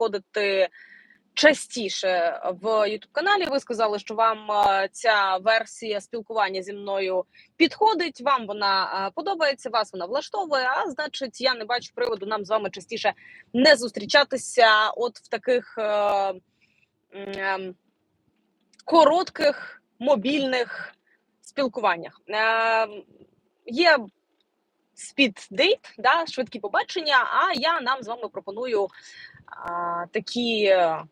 виходити частіше в youtube каналі. Ви сказали, що вам е, ця версія спілкування зі мною підходить. Вам вона е, подобається, вас вона влаштовує. А значить, я не бачу приводу нам з вами частіше не зустрічатися, от в таких е, ем, коротких мобільних спілкуваннях. Е, є спіддейт, да, швидкі побачення. А я нам з вами пропоную такі е,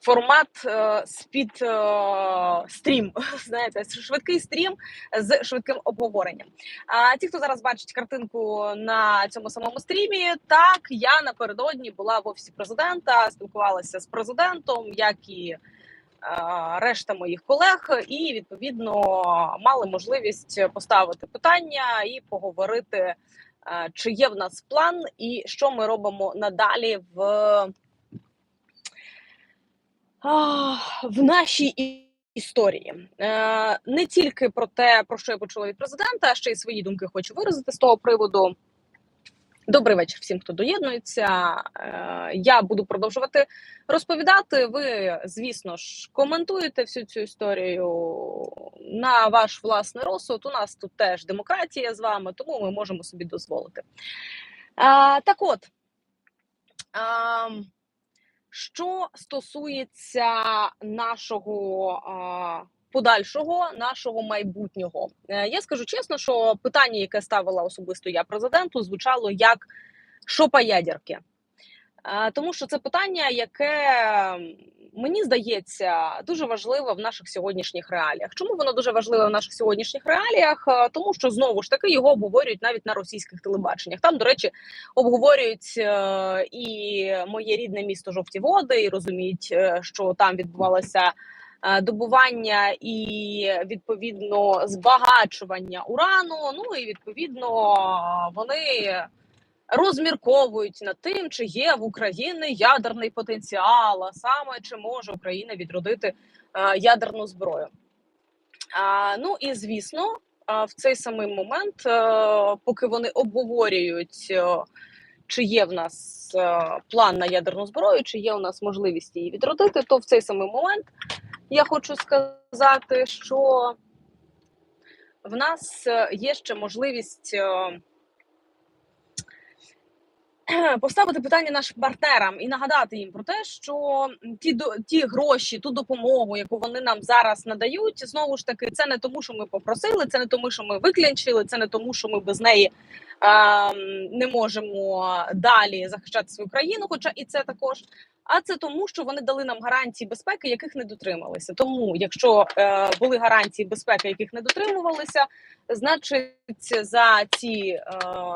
формат е, спід е, стрім. Знаєте, швидкий стрім з швидким обговоренням. А ті, хто зараз бачить картинку на цьому самому стрімі, так я напередодні була в офісі президента, спілкувалася з президентом, як і е, решта моїх колег, і відповідно мали можливість поставити питання і поговорити, е, чи є в нас план, і що ми робимо надалі в, в нашій історії. Е, Не тільки про те, про що я почула від президента, а ще й свої думки хочу виразити з того приводу. Добрий вечір всім, хто доєднується. Е, Я буду продовжувати розповідати. Ви, звісно ж, коментуєте всю цю історію на ваш власний розсуд. У нас тут теж демократія з вами, тому ми можемо собі дозволити. Так от, що стосується нашого подальшого, нашого майбутнього, Е, я скажу чесно, що питання, яке ставила особисто я президенту, звучало як що по ядерки. Е, Тому що це питання, яке мені здається дуже важливе в наших сьогоднішніх реаліях. Чому воно дуже важливе в наших сьогоднішніх реаліях? Е, Тому що знову ж таки його обговорюють навіть на російських телебаченнях. Там, до речі, обговорюють і моє рідне місто жовті води, і розуміють, що там відбувалося. Е, Добування і відповідно збагачування урану. Ну і відповідно вони розмірковують над тим, чи є в Україні ядерний потенціал, а саме чи може Україна відродити е, ядерну зброю. Ну і звісно, в цей самий момент, е, поки вони обговорюють, е, чи є в нас е, план на ядерну зброю, чи є у нас можливість її відродити, то в цей самий момент я хочу сказати, що в нас е, є ще можливість. е, поставити питання нашим партнерам і нагадати їм про те, що ті ті гроші, ту допомогу, яку вони нам зараз надають, знову ж таки, це не тому, що ми попросили, це не тому, що ми виклянчили, це не тому, що ми без неї е, не можемо далі захищати свою країну, хоча і це також. А це тому, що вони дали нам гарантії безпеки, яких не дотрималися. Тому, якщо е, були гарантії безпеки, яких не дотримувалися, значить за ці е,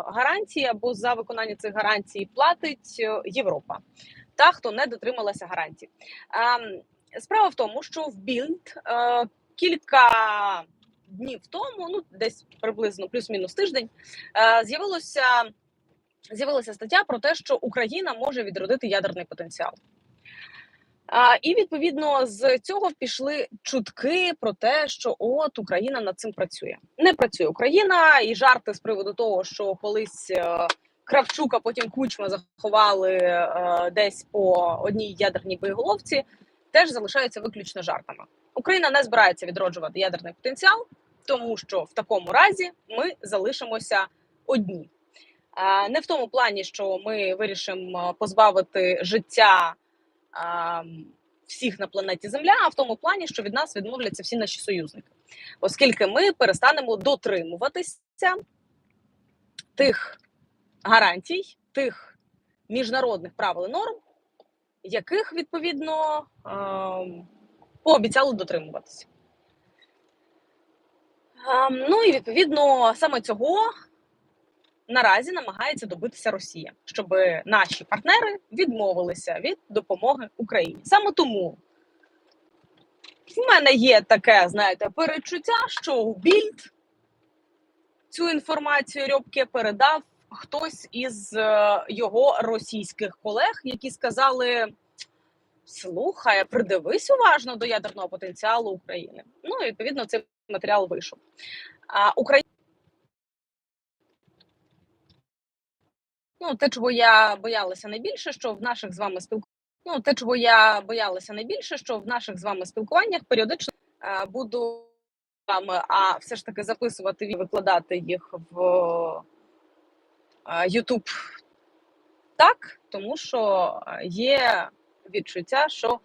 гарантії або за виконання цих гарантій платить е, Європа. Та хто не дотрималася гарантій. Ем, справа в тому, що в Більд е, кілька днів тому, ну десь приблизно плюс-мінус тиждень, е, з'явилося. З'явилася стаття про те, що Україна може відродити ядерний потенціал. А, і відповідно з цього пішли чутки про те, що от Україна над цим працює. Не працює Україна, і жарти з приводу того, що колись е, Кравчук, потім Кучма заховали е, десь по одній ядерній боєголовці, теж залишаються виключно жартами. Україна не збирається відроджувати ядерний потенціал, тому що в такому разі ми залишимося одні. Е, Не в тому плані, що ми вирішимо позбавити життя всіх на планеті Земля, а в тому плані, що від нас відмовляться всі наші союзники, оскільки ми перестанемо дотримуватися тих гарантій, тих міжнародних правил і норм, яких відповідно пообіцяли дотримуватися. Ну і відповідно саме цього наразі намагається добитися Росія, щоб наші партнери відмовилися від допомоги Україні. Саме тому в мене є таке, знаєте, перечуття, що в Більд цю інформацію Рьобке передав хтось із е, його російських колег, які сказали. Слухай, придивись уважно до ядерного потенціалу України. Ну і відповідно цей матеріал вийшов. А Україна Ну, те, чого я боялася найбільше, що в наших з вами спілкуваннях, ну, те, чого я боялася найбільше, що в наших з вами спілкуваннях періодично е, буду вами, а все ж таки записувати і викладати їх в е, YouTube так, тому що е, є відчуття, що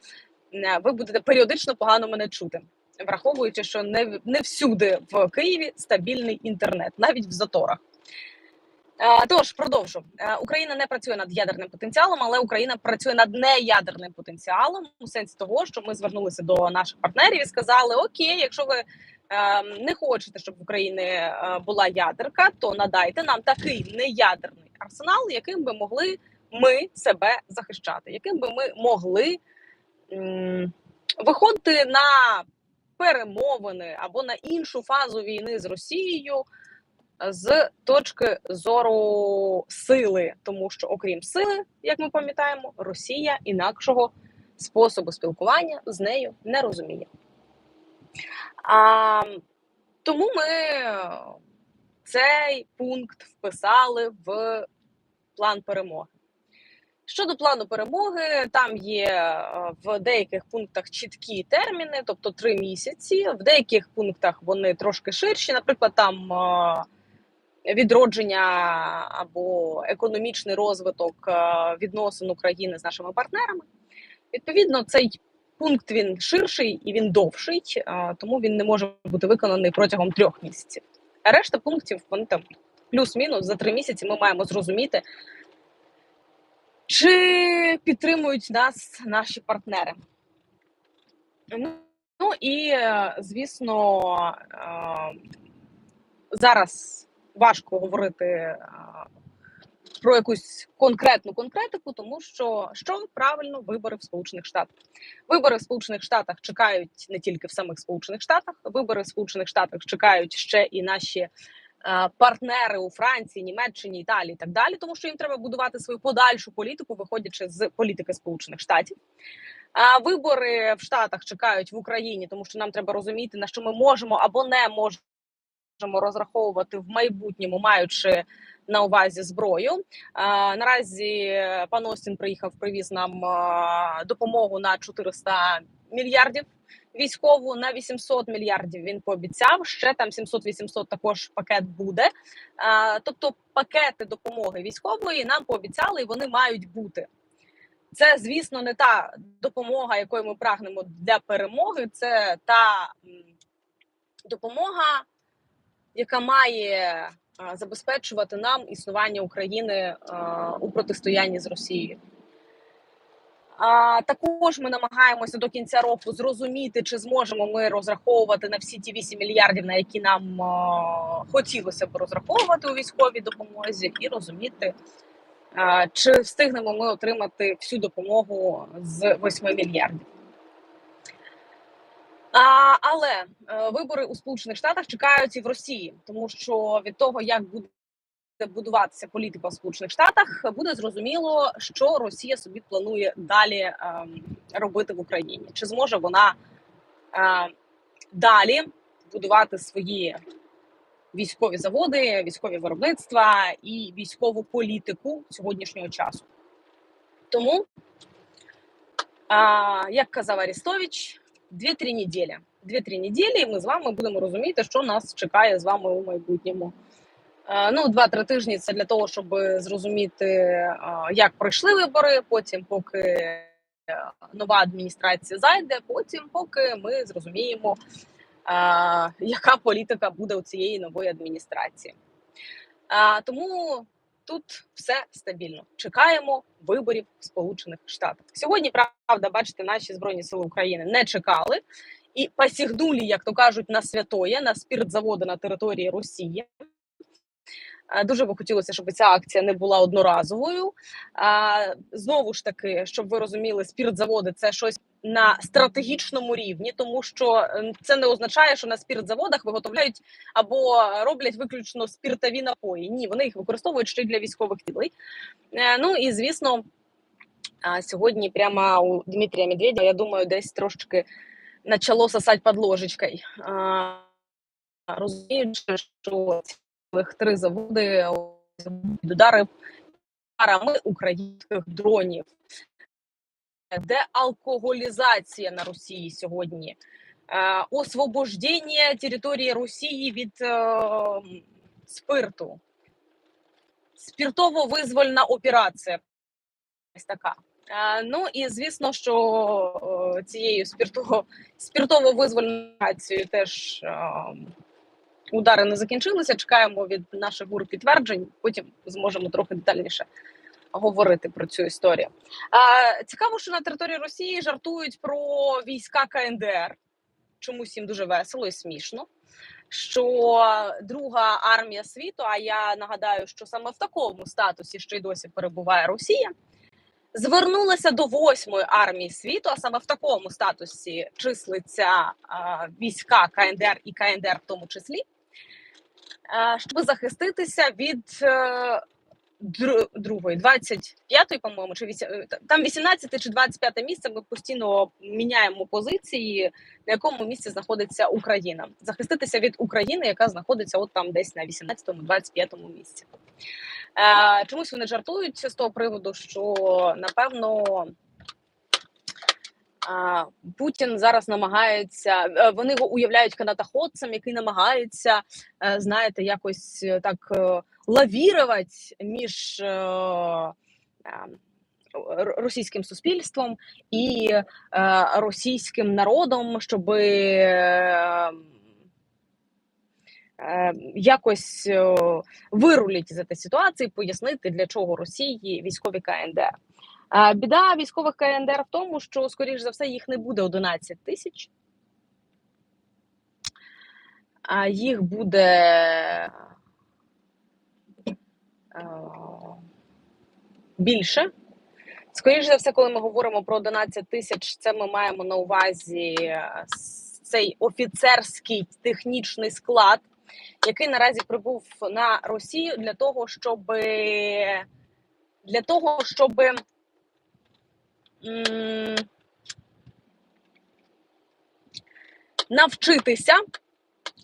е, ви будете періодично погано мене чути, враховуючи, що не, не всюди в Києві стабільний інтернет, навіть в заторах. Е, Тож продовжу. Е, Україна не працює над ядерним потенціалом, але Україна працює над неядерним потенціалом у сенсі того, що ми звернулися до наших партнерів і сказали: Окей, якщо ви е, не хочете, щоб в Україні е, була ядерка, то надайте нам такий неядерний арсенал, яким би могли ми себе захищати, яким би ми могли виходити на перемовини або на іншу фазу війни з Росією з точки зору сили, тому що, окрім сили, як ми пам'ятаємо, Росія інакшого способу спілкування з нею не розуміє. А, тому ми цей пункт вписали в план перемоги. Щодо плану перемоги, там є е, в деяких пунктах чіткі терміни, тобто три місяці. В деяких пунктах вони трошки ширші. Наприклад, там е, відродження або економічний розвиток е, відносин України з нашими партнерами. Відповідно, цей пункт він ширший і він довший, е, тому він не може бути виконаний протягом трьох місяців. А решта пунктів вони там плюс-мінус за три місяці ми маємо зрозуміти, чи підтримують нас наші партнери. Ну, Ну і е, звісно, зараз важко говорити про якусь конкретну конкретику, тому що що правильно вибори в Сполучених Штатах. Вибори в Сполучених Штатах чекають не тільки в самих Сполучених Штатах, вибори в Сполучених Штатах чекають ще і наші партнери у Франції, Німеччині, Італії і так далі, тому що їм треба будувати свою подальшу політику, виходячи з політики Сполучених Штатів. А вибори в Штатах чекають в Україні, тому що нам треба розуміти, на що ми можемо або не можемо розраховувати в майбутньому, маючи на увазі зброю. Наразі пан Остін приїхав, привіз нам допомогу на 400 мільярдів. Військову на 800 мільярдів він пообіцяв. Ще там 700-800 також пакет буде. А, тобто пакети допомоги військової нам пообіцяли, і вони мають бути. Це, звісно, не та допомога, якою ми прагнемо для перемоги. Це та допомога, яка має забезпечувати нам існування України у протистоянні з Росією. А також ми намагаємося до кінця року зрозуміти, чи зможемо ми розраховувати на всі ті 8 мільярдів, на які нам хотілося б розраховувати у військовій допомозі, і розуміти, чи встигнемо ми отримати всю допомогу з 8 мільярдів. А, але е, вибори у Сполучених Штатах чекають і в Росії, тому що від того, як буде будуватися політика в Сполучених Штатах, буде зрозуміло, що Росія собі планує далі ем, робити в Україні. Чи зможе вона е, далі будувати свої військові заводи, військові виробництва і військову політику сьогоднішнього часу? Тому, а, як казав Арістович, 2-3 неділі. 2-3 неділі, і ми з вами будемо розуміти, що нас чекає з вами у майбутньому. Е, Ну, 2-3 тижні це для того, щоб зрозуміти, е, як пройшли вибори. Потім, поки е, нова адміністрація зайде, потім, поки ми зрозуміємо, яка політика буде у цієї нової адміністрації. Тому тут все стабільно. Чекаємо виборів в Сполучених Штатах. Сьогодні, правда, бачите, наші збройні сили України не чекали і посігнули, як то кажуть, на святоє, на спіртзаводи на території Росії. Дуже би хотілося, щоб ця акція не була одноразовою. Знову ж таки, щоб ви розуміли, спіртзаводи це щось на стратегічному рівні, тому що е, це не означає, що на спіртзаводах виготовляють або роблять виключно спіртові напої. Ні, вони їх використовують ще й для військових цілей. Е, Ну і звісно, сьогодні прямо у Дмитрія Медведєва, я думаю, десь трошечки почало сосать під ложечкою. Розуміючи, що три заводи під удари ударами українських дронів. Деалкоголізація на Росії сьогодні, е, освобождення території Росії від е, спирту, спіртово-визвольна операція. Ось така. Е, ну і звісно, що цією спіртово, спіртово-визвольною операцією теж удари не закінчилися. Чекаємо від наших гур підтверджень, потім зможемо трохи детальніше говорити про цю історію. А, цікаво, що на території Росії жартують про війська КНДР. Чомусь їм дуже весело і смішно. Що друга армія світу, а я нагадаю, що саме в такому статусі ще й досі перебуває Росія, звернулася до восьмої армії світу, а саме в такому статусі числиться а, війська КНДР і КНДР в тому числі, щоб захиститися від е, другої, 25-ї, по-моєму, чи вісі- е, та- там 18 чи 25 місце. Ми постійно міняємо позиції, на якому місці знаходиться Україна. Захиститися від України, яка знаходиться от там десь на 18-му, 25-му місці. Е, чомусь вони жартують з того приводу, що напевно. Путін зараз намагається, е, вони його уявляють канатоходцем, який намагається, е, знаєте, якось е, так лавірувати між російським суспільством і російським народом, щоб якось вирулити з цієї ситуації, пояснити, для чого Росії військові КНДР. Біда військових КНДР в тому, що, скоріш за все, їх не буде 11 тисяч, а їх буде е, більше. Скоріше за все, коли ми говоримо про 11 тисяч, це ми маємо на увазі е, цей офіцерський технічний склад, який наразі прибув на Росію для того, щоб для того, щоб навчитися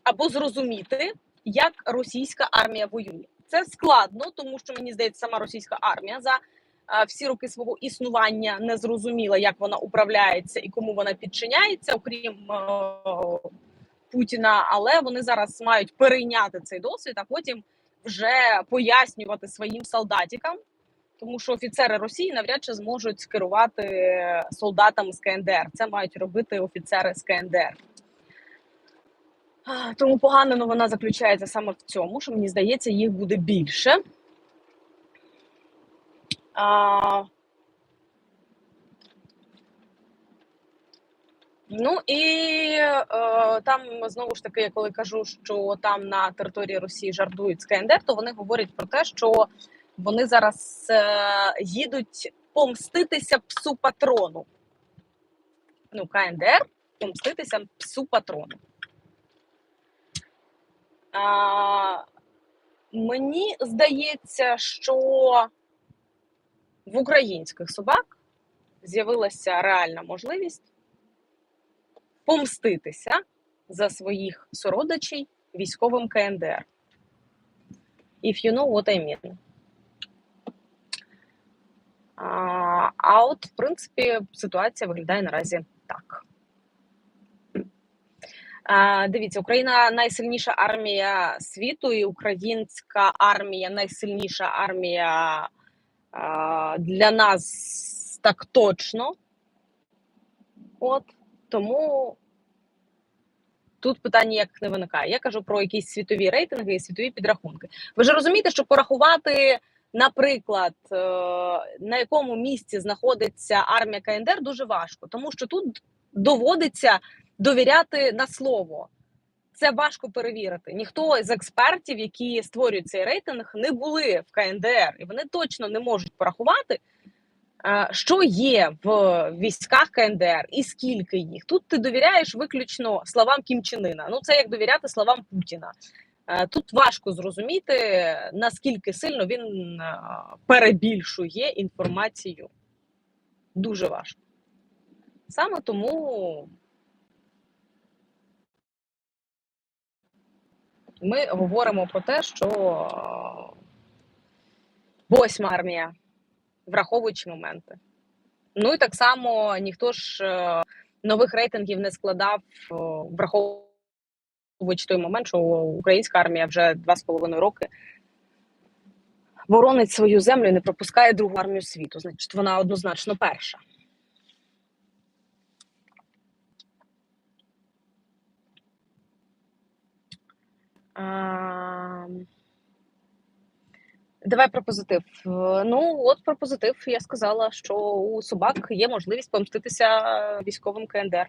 або зрозуміти, як російська армія воює. Це складно, тому що мені здається, сама російська армія за всі роки свого існування не зрозуміла, як вона управляється і кому вона підчиняється, окрім е, Путіна. Але вони зараз мають перейняти цей досвід, а потім вже пояснювати своїм солдатикам, тому що офіцери Росії навряд чи зможуть керувати солдатами з КНДР. Це мають робити офіцери з КНДР. Тому погана новина заключається саме в цьому, що мені здається, їх буде більше. А, ну і е, там знову ж таки, я коли кажу, що там на території Росії жартують з КНДР, то вони говорять про те, що вони зараз е, їдуть помститися псу патрону. Ну, КНДР помститися псу патрону. А, мені здається, що в українських собак з'явилася реальна можливість помститися за своїх сородичей військовим КНДР. If you know what I mean. А, от, в принципі, ситуація виглядає наразі так. Дивіться, Україна найсильніша армія світу, і українська армія найсильніша армія для нас так точно. От тому тут питання як не виникає. Я кажу про якісь світові рейтинги і світові підрахунки. Ви ж розумієте, що порахувати, наприклад, е, на якому місці знаходиться армія КНДР, дуже важко, тому що тут доводиться довіряти на слово. Це важко перевірити. Ніхто з експертів, які створюють цей рейтинг, не були в КНДР, і вони точно не можуть порахувати, е, що є в військах КНДР і скільки їх. Тут ти довіряєш виключно словам Кім Чен Ына. Ну це як довіряти словам Путіна. Е, Тут важко зрозуміти наскільки сильно він е, перебільшує інформацію. Дуже важко. Саме тому ми говоримо про те, що е, восьма армія враховуючи моменти. Ну і так само ніхто ж нових рейтингів не складав, враховуючи той момент, що українська армія вже два з половиною роки боронить свою землю і не пропускає другу армію світу. Значить, вона однозначно перша. А, Давай про позитив. Ну, от про позитив я сказала, що у собак є можливість помститися військовим КНДР.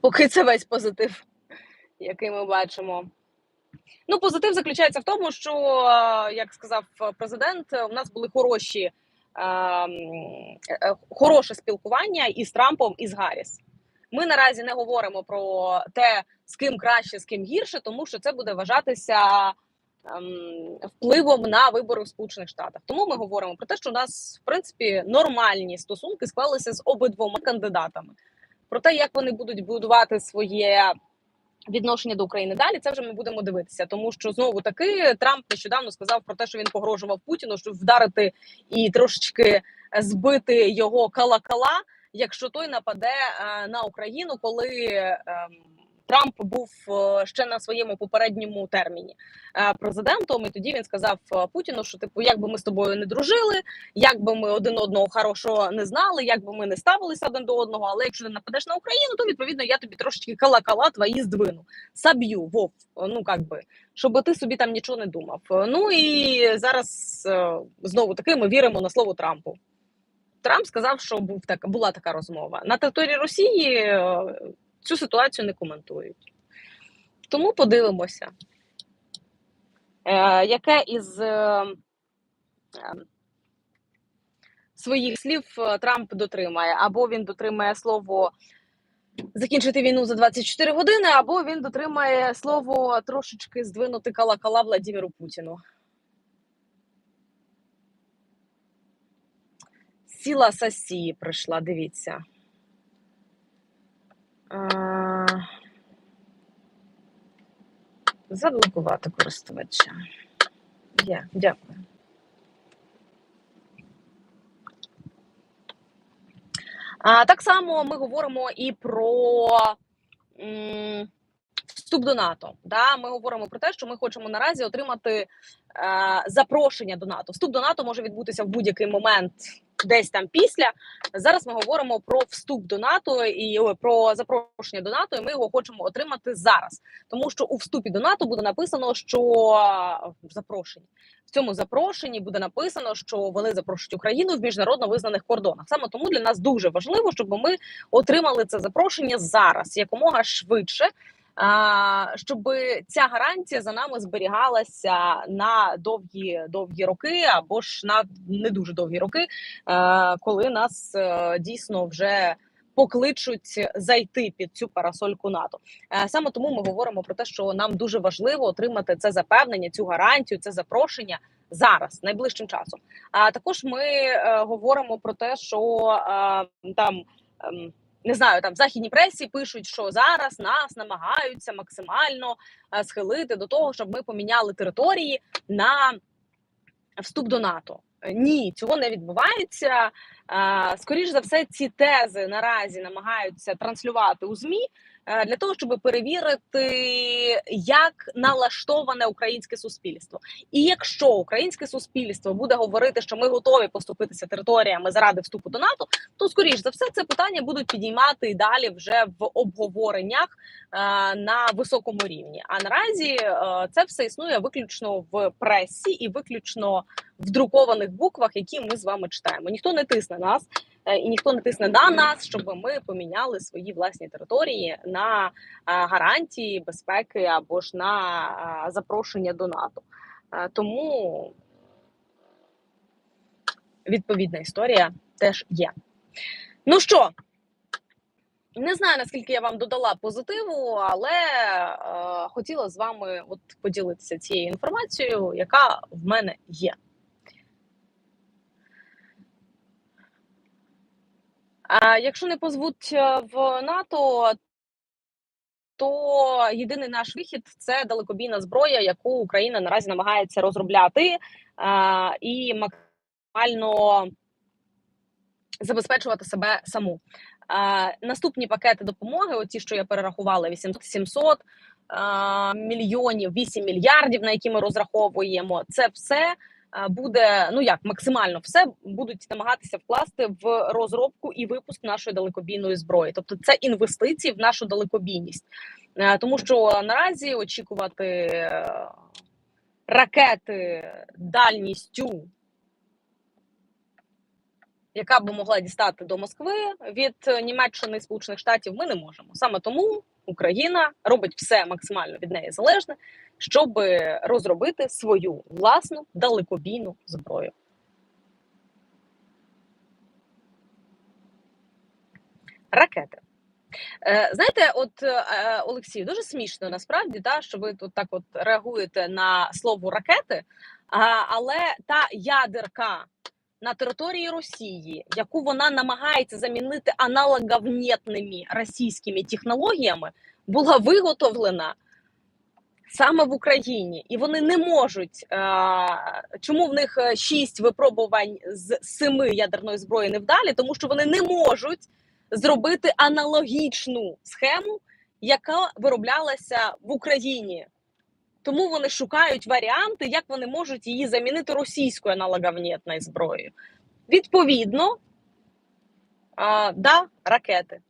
Поки це весь позитив, який ми бачимо. Ну, позитив заключається в тому, що, е, як сказав президент, у нас були хороші, е, е, хороше спілкування із Трампом і з Гарріс. Ми наразі не говоримо про те, з ким краще, з ким гірше, тому що це буде вважатися ем, впливом на вибори в Сполучених Штатах. Тому ми говоримо про те, що у нас в принципі нормальні стосунки склалися з обидвома кандидатами. Про те, як вони будуть будувати своє відношення до України далі, це вже ми будемо дивитися, тому що знову таки Трамп нещодавно сказав про те, що він погрожував Путіну, щоб вдарити і трошечки збити його кала-кала, якщо той нападе е, на Україну, коли. Трамп був е, ще на своєму попередньому терміні е, президентом. І тоді він сказав е, Путіну, що типу, як би ми з тобою не дружили, як би ми один одного хорошого не знали, як би ми не ставилися один до одного. Але якщо ти нападеш на Україну, то відповідно я тобі трошечки кала-кала твої здвину. Саб'ю, вов, ну як би, щоб ти собі там нічого не думав. Ну і зараз знову таки ми віримо на слово Трампу. Трамп сказав, що був так, була така розмова на території Росії цю ситуацію не коментують. Тому подивимося, е, яке із е, е, своїх слів Трамп дотримає, або він дотримає слово закінчити війну за 24 години, або він дотримає слово трошечки здвинути кала-кала Путіну. Сіла Сасії прийшла, дивіться. Заблокувати користувача. Є, дякую. А, Так само ми говоримо і про м, вступ до НАТО. Да? Ми говоримо про те, що ми хочемо наразі отримати е, запрошення до НАТО. Вступ до НАТО може відбутися в будь-який момент десь там після. Зараз ми говоримо про вступ до НАТО і про запрошення до НАТО. і Ми його хочемо отримати зараз, тому що у вступі до НАТО буде написано, що в запрошенні в цьому запрошенні буде написано, що вони запрошують Україну в міжнародно визнаних кордонах. Саме тому для нас дуже важливо, щоб ми отримали це запрошення зараз якомога швидше щоб ця гарантія за нами зберігалася на довгі довгі роки, або ж на не дуже довгі роки, коли нас е, дійсно вже покличуть зайти під цю парасольку НАТО. Е, саме тому ми говоримо про те, що нам дуже важливо отримати це запевнення, цю гарантію, це запрошення. Зараз найближчим часом, а також ми е, говоримо про те, що е, там е, не знаю, там в західній пресі пишуть, що зараз нас намагаються максимально е, схилити до того, щоб ми поміняли території на вступ до НАТО. Ні, цього не відбувається. Е, Скоріше за все, ці тези наразі намагаються транслювати у змі для того, щоб перевірити, як налаштоване українське суспільство. І якщо українське суспільство буде говорити, що ми готові поступитися територіями заради вступу до НАТО, то скоріш за все це питання будуть підіймати і далі вже в обговореннях е, на високому рівні. А наразі е, це все існує виключно в пресі і виключно в друкованих буквах, які ми з вами читаємо. Ніхто не тисне нас. Е, і ніхто не тисне на нас, щоб ми поміняли свої власні території на е, гарантії безпеки або ж на е, запрошення до НАТО. Тому відповідна історія теж є. Ну що? Не знаю наскільки я вам додала позитиву, але е, хотіла з вами от поділитися цією інформацією, яка в мене є. Якщо не позвуть е, в НАТО, то єдиний наш вихід це далекобійна зброя, яку Україна наразі намагається розробляти і максимально забезпечувати себе саму. Наступні пакети допомоги, оті, що я перерахувала, 800 700 е, мільйонів, 8 мільярдів, на які ми розраховуємо, це все буде ну як максимально все будуть намагатися вкласти в розробку і випуск нашої далекобійної зброї. Тобто, це інвестиції в нашу далекобійність, Е, тому що наразі очікувати е, ракети дальністю яка би могла дістати до Москви від Німеччини і Сполучених Штатів, ми не можемо. Саме тому Україна робить все максимально від неї залежне, щоб розробити свою власну далекобійну зброю. Ракети. Е, Знаєте, от е, Олексій, дуже смішно насправді, та, що ви тут так от реагуєте на слово ракети, але та ядерка на території Росії, яку вона намагається замінити аналоговнітними російськими технологіями, була виготовлена саме в Україні, і вони не можуть. Е чому в них шість випробувань з семи ядерної зброї невдалі? Тому що вони не можуть зробити аналогічну схему, яка вироблялася в Україні. Тому вони шукають варіанти, як вони можуть її замінити російською аналоговнітною зброєю. Відповідно, а, да, ракети.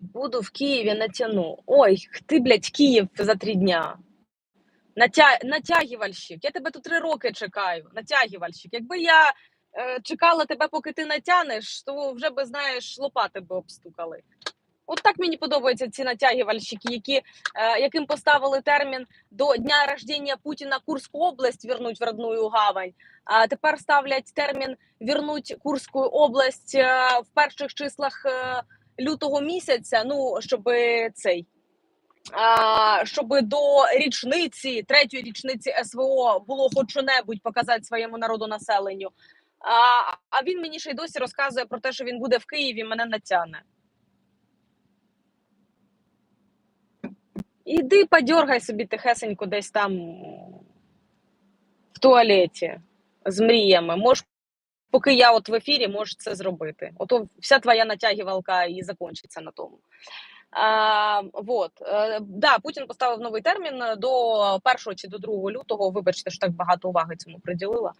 Буду в Києві натяну. Ой, ти, блядь, Київ за три дня. Натя... Натягівальщик. Я тебе тут три роки чекаю. Натягівальщик. Якби я е, чекала тебе, поки ти натянеш, то вже би знаєш, лопати би обстукали. От так мені подобаються ці натягівальщики, які, е, яким поставили термін до дня рождення Путіна Курську область вернуть в родную гавань. А тепер ставлять термін вернуть Курську область е, в перших числах е, лютого місяця. Ну щоб цей щоб до річниці, третьої річниці СВО було хоч що-небудь показати своєму народу населенню. А він мені ще й досі розказує про те, що він буде в Києві, мене натягне. Іди подергай собі тихесенько десь там в туалеті з мріями. Мож, поки я от в ефірі, можеш це зробити. Ото вся твоя натягівалка і закінчиться на тому. А, вот. Да, Путін поставив новий термін до 1 чи до 2 лютого. Вибачте, що так багато уваги цьому приділила.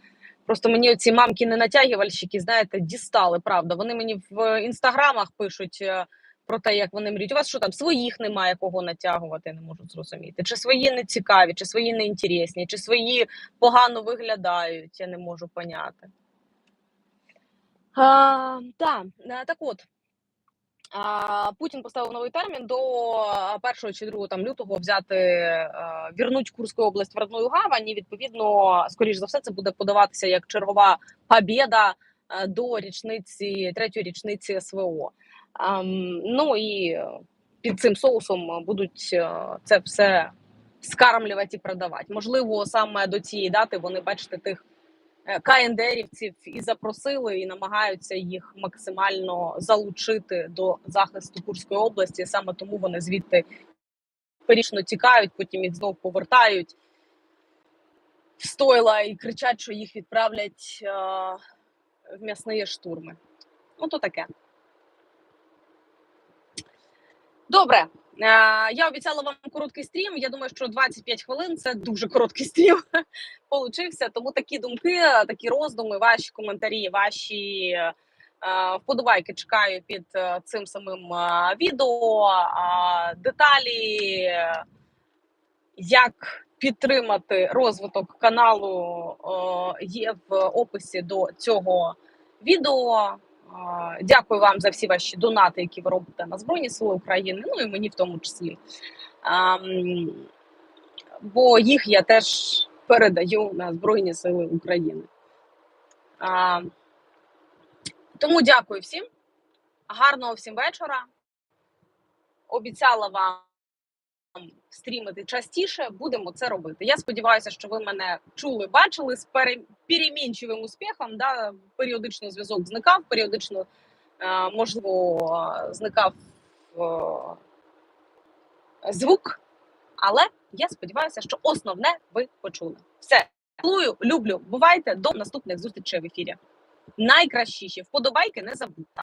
Просто мені ці мамки не натягувальщики, знаєте, дістали, правда. Вони мені в інстаграмах пишуть е, про те, як вони мріють. У вас що там своїх немає кого натягувати, не можу зрозуміти. Чи свої не цікаві, чи свої не інтересні, чи свої погано виглядають, я не можу поняти. А, да, Так от. Путін поставив новий термін до 1 чи 2 там лютого взяти вірнуть Курську область в родную гавань. і, Відповідно, скоріш за все, це буде подаватися як чергова побєда до річниці третьої річниці СВО. Ну і під цим соусом будуть це все скармлювати і продавати. Можливо, саме до цієї дати вони бачите тих. Е, КНДРівців і запросили, і намагаються їх максимально залучити до захисту Курської області. Саме тому вони звідти перічно тікають, потім їх знов повертають в стойла і кричать, що їх відправлять е в м'ясні штурми. Ну, то таке. Добре. Е, я обіцяла вам короткий стрім. Я думаю, що 25 хвилин це дуже короткий стрім получився. Тому такі думки, такі роздуми, ваші коментарі, ваші е, вподобайки чекаю під е, цим самим відео. Деталі, як підтримати розвиток каналу, є в описі до цього відео. Дякую вам за всі ваші донати, які ви робите на Збройні Сили України, ну і мені в тому числі. Бо їх я теж передаю на Збройні Сили України. Тому дякую всім. Гарного всім вечора. Обіцяла вам стрімити частіше, будемо це робити. Я сподіваюся, що ви мене чули, бачили з пере- перемінчивим успіхом. Да, періодично зв'язок зникав, періодично е, можливо зникав е, звук. Але я сподіваюся, що основне ви почули. Все, цілую, люблю. Бувайте до наступних зустрічей в ефірі. Найкращіші вподобайки не забудьте.